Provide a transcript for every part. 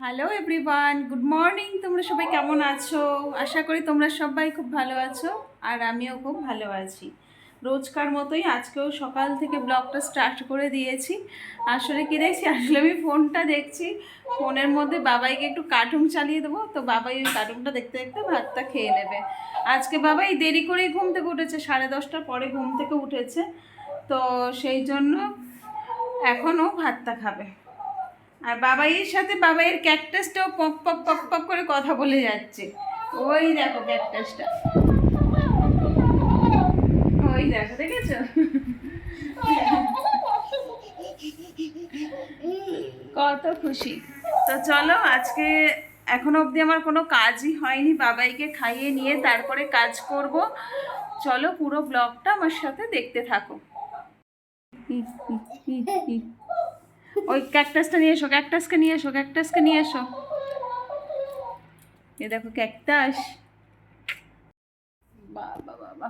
Hello everyone good morning তোমরা সবাই কেমন আছো? আশা করি তোমরা সবাই খুব ভালো আছো, আর আমিও খুব ভালো আছি। রোজকার মতোই আজকেও সকাল থেকে ব্লগটা স্টার্ট করে দিয়েছি। আসলে কি দেখছি? আসলে আমি ফোনটা দেখছি। ফোনের মধ্যে বাবাইকে একটু কার্টুন চালিয়ে দেবো। তো বাবাই ওই কার্টুনটা দেখতে দেখতে ভাতটা খেয়ে নেবে। আজকে বাবাই দেরি করেই ঘুম থেকে উঠেছে। সাড়ে দশটার পরে ঘুম থেকে উঠেছে। তো সেই জন্য এখনও ভাতটা খাবে। আর বাবাইয়ের সাথে বাবাইয়ের ক্যাকটাসটাও পক পক পক পক করে কথা বলে যাচ্ছে। ওই দেখো ক্যাকটাসটা ওই দেখো, দেখেছ? কত খুশি। তো চলো, আজকে এখনও অবধি আমার কোনো কাজই হয়নি। বাবাইকে খাইয়ে নিয়ে তারপরে কাজ করব। চলো পুরো ব্লগটা আমার সাথে দেখতে থাকো। ওই ক্যাকটাসটা নিয়ে এসো ক্যাকটাসকে নিয়ে এসো ক্যাকটাসকে নিয়ে এসো। এ দেখো ক্যাকটাস বাবা বাবা।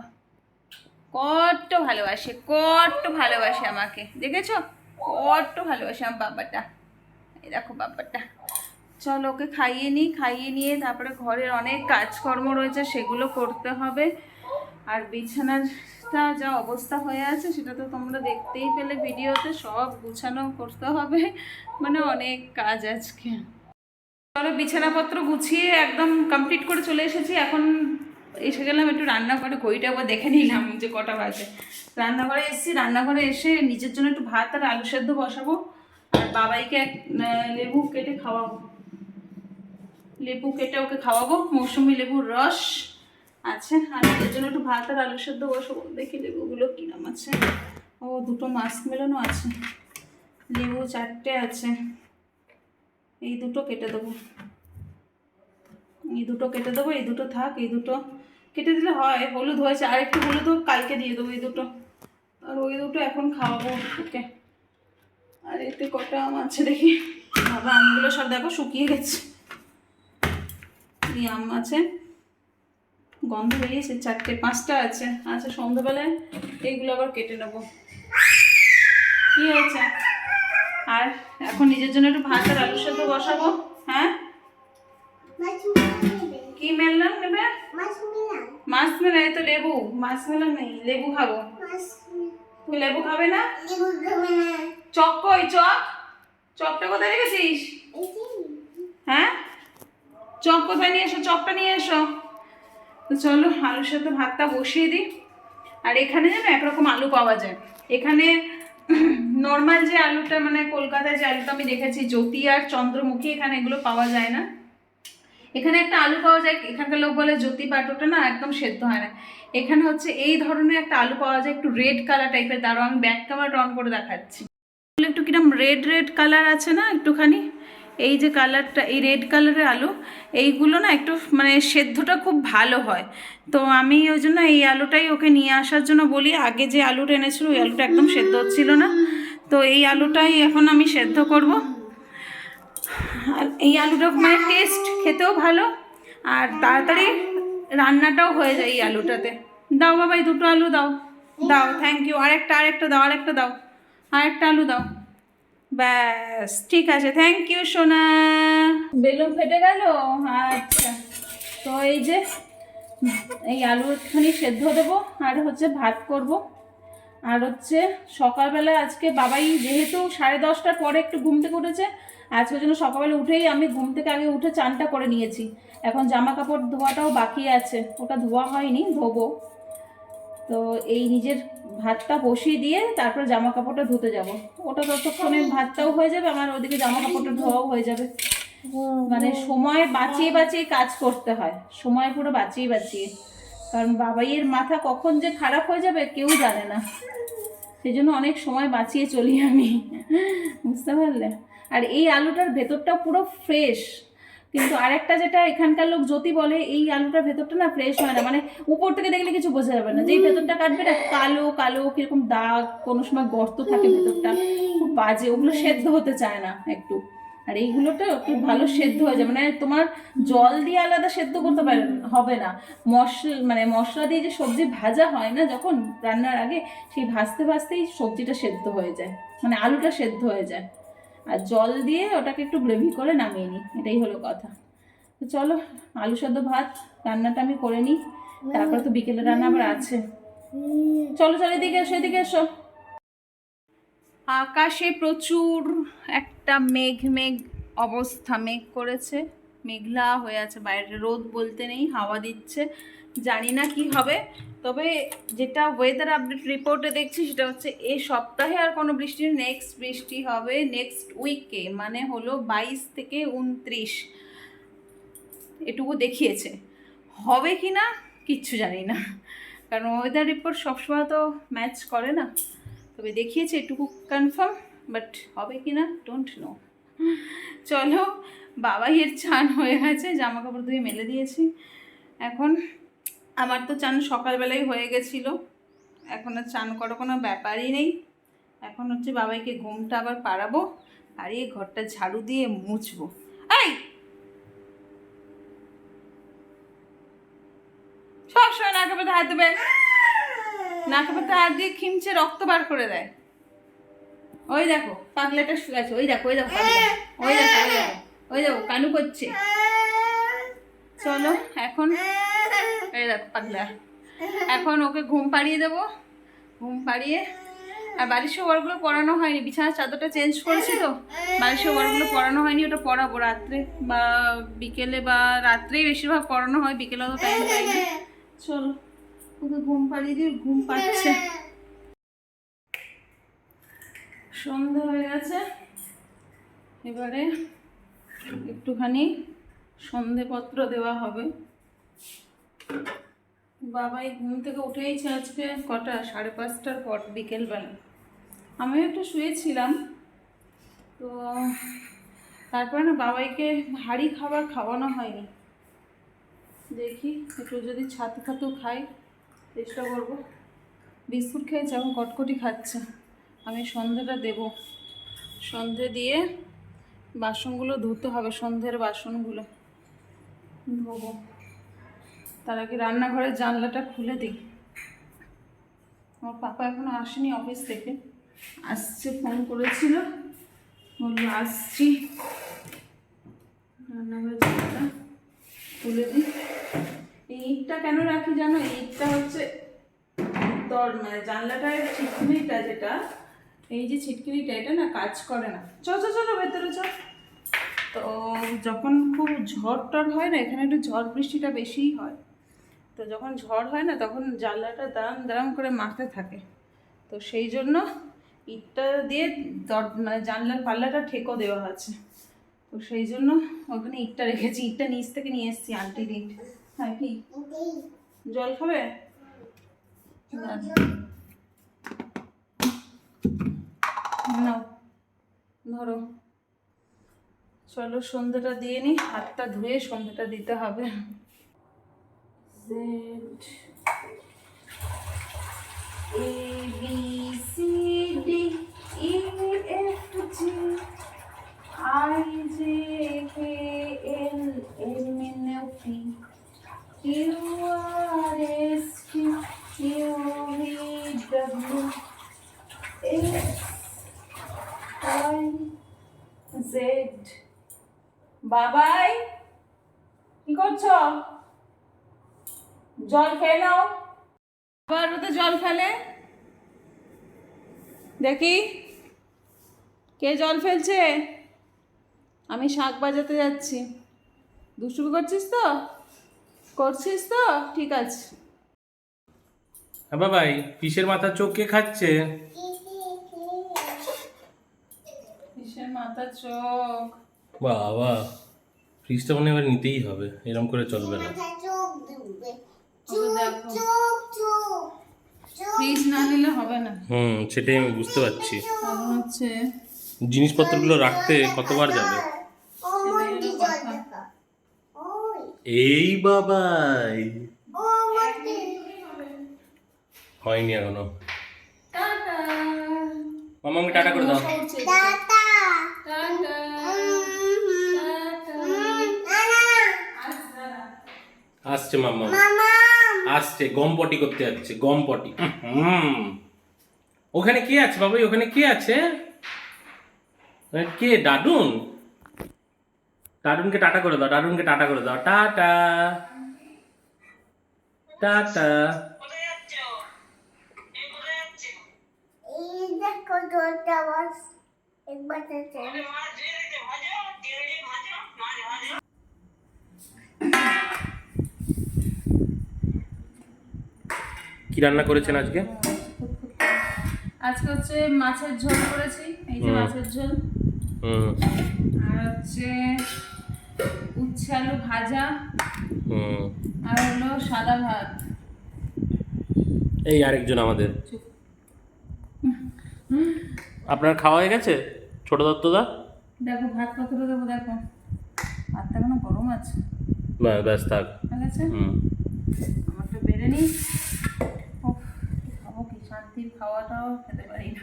কত ভালোবাসে কত ভালোবাসে আমাকে। দেখেছ? কত ভালোবাসে আমার বাবাটা। এই দেখো বাবাটা। চলো ওকে খাইয়ে নিই, খাইয়ে নিয়ে তারপরে ঘরের অনেক কাজকর্ম রয়েছে, সেগুলো করতে হবে। আর বিছানাটা যা অবস্থা হয়ে আছে, সেটা তো তোমরা দেখতেই পেলে ভিডিওতে, সব গুছানো করতে হবে। মানে অনেক কাজ আজকে। চলো বিছানাপত্র গুছিয়ে একদম কমপ্লিট করে চলে এসেছি। এখন এসে গেলাম একটু রান্নাঘরে, ঘড়িটা আবার দেখে নিলাম যে কটা বাজে। রান্নাঘরে এসেছি, রান্নাঘরে এসে নিজের জন্য একটু ভাত আর আলু সেদ্ধ বসাবো। আর বাবাইকে এক লেবু কেটে খাওয়াবো। লেবু কেটে ওকে খাওয়াবো, মৌসুমি লেবুর রস। আছে। আর এর জন্য একটু ভাত আর আলু সেদ্ধ বসাবো দেখি লেবুগুলো কী নাম আছে। ও, দুটো মাস্ক মেলানো আছে। লেবু চারটে আছে। এই দুটো কেটে দেবো। এই দুটো কেটে দেবো, এই দুটো থাক, এই দুটো কেটে দিলে হয়, হলুদ হয়েছে। আর একটু হলুদ হোক কালকে দিয়ে দেবো এই দুটো। আর ওই দুটো এখন খাওয়াবো ওকে। আর এতে কটা আম আছে দেখি। বাবা, আমগুলো সব দেখো শুকিয়ে গেছে। এই আম আছে। গন্ধ বেরিয়েছে, চারটে, পাঁচটা আছে। আচ্ছা সন্ধ্যাবেলায় এইগুলো আবার কেটে নেব। কি হয়েছে? আর এখন নিজের জন্য একটু ভাত আর আলুর সাথে বসাবো? হ্যাঁ? কি মেললাম নেবে? মাছ মেলা তো লেবু। মাছ মেলা নেই, লেবু খাব। তুই লেবু খাবে না? চক কই, চক? চকটা কোথায় রেখেছিস? হ্যাঁ? চক কোথায় নিয়ে এসো? চকটা নিয়ে এসো। তো চলো আলুর সাথে ভাতটা বসিয়ে দিই। আর এখানে যেন একরকম আলু পাওয়া যায়। এখানে নর্মাল যে আলুটা মানে কলকাতায় যে আলুটা আমি দেখেছি, জ্যোতি আর চন্দ্রমুখী, এখানে এগুলো পাওয়া যায় না। এখানে একটা আলু পাওয়া যায়, এখানকার লোক বলে জ্যোতি পাটোটা না একদম সেদ্ধ হয় না। এখানে হচ্ছে এই ধরনের একটা আলু পাওয়া যায়, একটু রেড কালার টাইপের তারও আমি ব্যাক ক্যামেরাটা অন করে দেখাচ্ছি। একটু কিরম রেড রেড কালার আছে না একটুখানি? এই যে কালারটা, এই রেড কালারের আলু, এইগুলো না একটু মানে সেদ্ধটা খুব ভালো হয়। তো আমি ওই জন্য এই আলুটাই ওকে নিয়ে আসার জন্য বলি, আগে যে আলুটা এনেছিল ওই আলুটা একদম সেদ্ধ হচ্ছিল না। তো এই আলুটাই এখন আমি সেদ্ধ করব। আর এই আলুটা মানে টেস্ট খেতেও ভালো, আর তাড়াতাড়ি রান্নাটাও হয়ে যায় এই আলুটাতে। দাও বাবা, এই দুটো আলু দাও। দাও থ্যাংক ইউ আরেকটা আরেকটা দাও আরেকটা দাও। আরেকটা আলু দাও। ব্যাস, ঠিক আছে থ্যাংক ইউ সোনা। বেলুন ফেটে গেল? আচ্ছা। তো এই যে, এই আলু একটুখানি সেদ্ধ দেবো, আর হচ্ছে ভাত করব। আর হচ্ছে সকালবেলা আজকে বাবাই যেহেতু সাড়ে দশটার পরে একটু ঘুম থেকে উঠেছে, আজকের জন্য সকালবেলা উঠেই আমি ঘুম থেকে আগে উঠে চানটা করে নিয়েছি। এখন জামা কাপড় ধোয়াটাও বাকি আছে, ওটা ধোয়া হয়নি, ধোবো। তো এই নিজের ভাতটা বসিয়ে দিয়ে তারপর জামা কাপড়টা ধুতে যাব। ওটা ততক্ষণে ভাতটাও হয়ে যাবে আমার ওদিকে জামা কাপড়টা ধোয়াও হয়ে যাবে। মানে সময় বাঁচিয়ে বাঁচিয়ে কাজ করতে হয় সময় পুরো বাঁচিয়ে বাঁচিয়ে। কারণ বাবাইয়ের মাথা কখন যে খারাপ হয়ে যাবে কেউ জানে না। সেই জন্য অনেক সময় বাঁচিয়ে চলি আমি। বুঝতে পারলে? আর এই আলুটার ভেতরটা পুরো ফ্রেশ কিন্তু আরেকটা যেটা এখানকার লোক জ্যোতি বলে, এই আলুটার ভেতরটা না ফ্রেশ হয় না। মানে উপর থেকে দেখলে কিছু বোঝা যাবে না। যেই ভেতরটা কাটবে না, কালো কালো, কীরকম দাগ, কোনো সময় গর্ত থাকে ভেতরটা, খুব বাজে, ওগুলো সেদ্ধ হতে চায় না একটু। আর এইগুলোটা একটু ভালো সেদ্ধ হয়ে যায়। মানে তোমার জল দিয়ে আলাদা সেদ্ধ করতে পারে, হবে না। মশলা মানে মশলা দিয়ে যে সবজি ভাজা হয় না, যখন রান্নার আগে, সেই ভাজতে, ভাজতেই সবজিটা সেদ্ধ হয়ে যায়। মানে আলুটা সেদ্ধ হয়ে যায়। জল দিয়ে ওটাকে একটু গ্রেভি করে নামিয়ে নিই, এটাই হলো কথা। তো চলো, আলু সদ্য ভাত, রান্নাটা আমি করে নিই, তারপরে তো বিকেলে রান্না আবার আছে। চলো চলো, এদিকে এসো এদিকে এসো। আকাশে প্রচুর একটা মেঘ মেঘ অবস্থা, মেঘ করেছে। মেঘলা হয়ে আছে, বাইরে রোদ বলতে নেই, হাওয়া দিচ্ছে, জানি না কি হবে। তবে যেটা ওয়েদার আপডেট রিপোর্টে দেখছি সেটা হচ্ছে এই সপ্তাহে আর কোনো বৃষ্টি নেক্সট বৃষ্টি হবে নেক্সট উইকে মানে হলো বাইশ থেকে উনত্রিশ। এটুকু দেখিয়েছে। হবে কি না, কিচ্ছু জানি না। কারণ ওয়েদার রিপোর্ট সবসময় তো ম্যাচ করে না। তবে দেখিয়েছে, এটুকু কনফার্ম বাট হবে কি না ডোন্ট নো চলো বাবাইয়ের চান হয়ে গেছে জামা কাপড় ধুয়ে মেলে দিয়েছি। এখন আমার তো চান সকালবেলায় হয়ে গেছিল। এখন আর চান করার কোনো ব্যাপারই নেই। এখন হচ্ছে বাবাইকে ঘুমটা আবার পাড়াবো আর এই ঘরটা ঝাড়ু দিয়ে মুছবো। এই! সবসময় নাকে পাতে হাত দেবে। নাকে পাতে হাত দিয়ে খিমচে রক্ত বার করে দেয়। ওই দেখো, পাগলাটা শুয়ে আছে, ওই দেখো ওই দেখো ওই দেখো ওই দেখো। ওই দেখো, কানু করছে। চলো, এখন এই দেখো, পাগলা। এখন ওকে ঘুম পাড়িয়ে দেবো। ঘুম পাড়িয়ে আর বালিশের ওয়ারগুলো পরানো হয়নি। বিছানার চাদরটা চেঞ্জ করেছি তো। বালিশের ওয়ারগুলো পরানো হয়নি, ওটা পরাবো রাত্রে। বা বিকেলে বা রাত্রেই বেশিরভাগ পরানো হয়, বিকেলে তো টাইম পাই চলো, ওকে ঘুম পাড়িয়ে দিয়ে ঘুম পাচ্ছে সন্ধে হয়ে গেছে। এবারে একটুখানি সন্ধেপত্র দেওয়া হবে। বাবাই ঘুম থেকে উঠেইছে আজকে কটা? সাড়ে পাঁচটার পর বিকেলবেলা। আমিও একটু শুয়েছিলাম। তো তারপরে না বাবাইকে ভারী খাবার খাওয়ানো হয়নি। দেখি, একটু যদি ছাতু ফাতু খাই, চেষ্টা করব। বিস্কুট খেয়েছে, এখন কটকটি খাচ্ছে। আমি সন্ধেটা দেব। সন্ধে দিয়ে বাসনগুলো ধুতে হবে সন্ধ্যের বাসনগুলো। ধোবো। তার আগে রান্নাঘরের জানলাটা খুলে দিই। আমার পাপা এখনও আসেনি অফিস থেকে। আসছে ফোন করেছিল। বলল আসছি। রান্নাঘরের জানলাটা খুলে দিই। এই ইটটা কেন রাখি জানো? ইটটা হচ্ছে দর মানে জানলাটার ছিটকিনিটা যেটা এই যে ছিটকিনিটা এটা না কাজ করে না। চ চ চ চ, ভেতরে চ। তো যখন খুব ঝড় টড় হয় না এখানে একটু ঝড় বৃষ্টিটা বেশিই হয়। তো যখন ঝড় হয় না তখন জানলাটা দাঁড়াম দাঁড়াম করে মারতে থাকে। তো সেই জন্য ইটটা দিয়ে দর মানে জানলার পাল্লাটা ঠেকো দেওয়া আছে। তো সেই জন্য ওখানে ইটটা রেখেছি। ইটটা নিচ থেকে নিয়ে এসেছি আন্টির ইট হ্যাঁ কি? জল খাবে? নাও। ধরো। চলো, সন্ধ্যাটা দিয়ে নি, হাতটা ধুয়ে সন্ধ্যাটা দিতে হবে। D E F, G, I, J, K, L, M, N, O, P, Q, R, S, T, U, V, W Z. বাবাই কি করছ? জল খেয়ে নাও। আবার তো জল ফেলে। দেখি কে জল ফেলছে? আমি শাক বাজাতে যাচ্ছি। দুষ্টুমি করছিস তো? করছিস তো? ঠিক আছে। হ্যাঁ বাবাই পিসের মাথা চোখ কে খাচ্ছে? মাথা চোখ। বাবা ফ্রিজটা মনে হয় এবার নিতেই হবে এরকম করে চলবে না। ফ্রিজ না নিলে হবে না। হুম সেটাই আমি বুঝতে পারছি। কারণ হচ্ছে জিনিসপত্রগুলো রাখতে কতবার যাবে। এই বাবাই। হয়নি এখনও। টাটা। মামা আমি টাটা করে দাও পৌঁছে গেছে। টাটা টাটা আচ্ছা আসছে মামা। আসছে গম পটি করতে যাচ্ছে গম পটি হুম। ওখানে কে আছে বাবাই? ওখানে কে আছে? কে? দাদুন দাদুনকে টাটা করে দাও দাদুনকে টাটা করে দাও। টাটা। টাটা। একবার কি রান্না করেছেন আজকে? আজকে হচ্ছে মাছের ঝোল করেছি এই যে মাছের ঝোল। হুম। আর হচ্ছে উচ্ছে আলু ভাজা। হুম। আর হলো সাদা ভাত। এই আরেকজন আমাদের। আপনার খাওয়া হয়ে গেছে? ছোট দত্তদা? দেখো ভাত কতটা দেবো দেখো। ভাতটা কেন গরম আছে? ব্যাস, থাক। ঠিক আছে? হুম। আমারটা বেড়ে নিই। শান্তির খাওয়াটাও খেতে পারি না।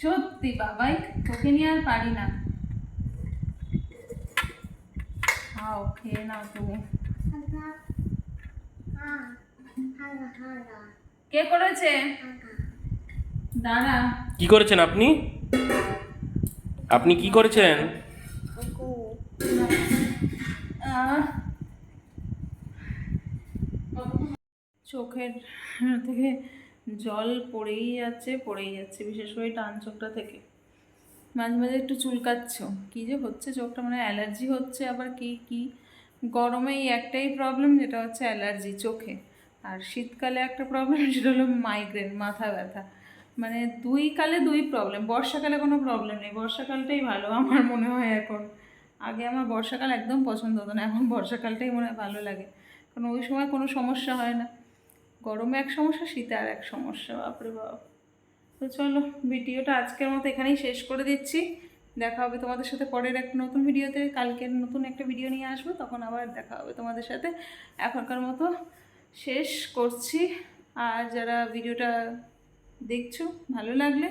সত্যি বাবাই তোকে নিয়ে আর পারি না। খাও খেয়ে নাও তুমি। কে করেছে? দাঁড়া। কি করেছেন আপনি? আপনি কি করেছেন? আহ। চোখের থেকে জল পড়েই যাচ্ছে পড়েই যাচ্ছে, বিশেষ করে ডান চোখটা থেকে। মাঝে মাঝে একটু চুলকাচ্ছ। কী যে হচ্ছে চোখটা মানে অ্যালার্জি হচ্ছে আবার কি কি? গরমে এই একটাই প্রবলেম যেটা হচ্ছে অ্যালার্জি চোখে। আর শীতকালে একটা প্রবলেম সেটা হলো মাইগ্রেন মাথা ব্যথা। মানে দুই কালে দুই প্রবলেম বর্ষাকালে কোনো প্রবলেম নেই। বর্ষাকালটাই ভালো আমার মনে হয় এখন। আগে আমার বর্ষাকাল একদম পছন্দ হতো না, এখন বর্ষাকালটাই মনে হয় ভালো লাগে। কারণ ওই সময় কোনো সমস্যা হয় না। গরমে এক সমস্যা, শীতে আর এক সমস্যা, বাপরে বাপ। তো চলো, ভিডিওটা আজকের মতো এখানেই শেষ করে দিচ্ছি। দেখা হবে তোমাদের সাথে পরের একটা নতুন ভিডিওতে। কালকের নতুন একটা ভিডিও নিয়ে আসব, তখন আবার দেখা হবে তোমাদের সাথে। এখনকার মতো শেষ করছি। আর যারা ভিডিওটা দেখছ, ভালো লাগলে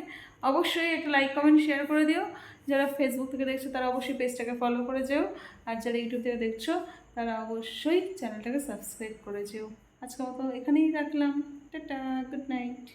অবশ্যই একটা লাইক কমেন্ট শেয়ার করে দিও। যারা ফেসবুক থেকে দেখছ, তারা অবশ্যই পেজটাকে ফলো করে যেও। আর যারা ইউটিউব থেকে দেখছ, তারা অবশ্যই চ্যানেলটাকে সাবস্ক্রাইব করে যেও। আজকের মতো এখানেই রাখলাম। Tata good night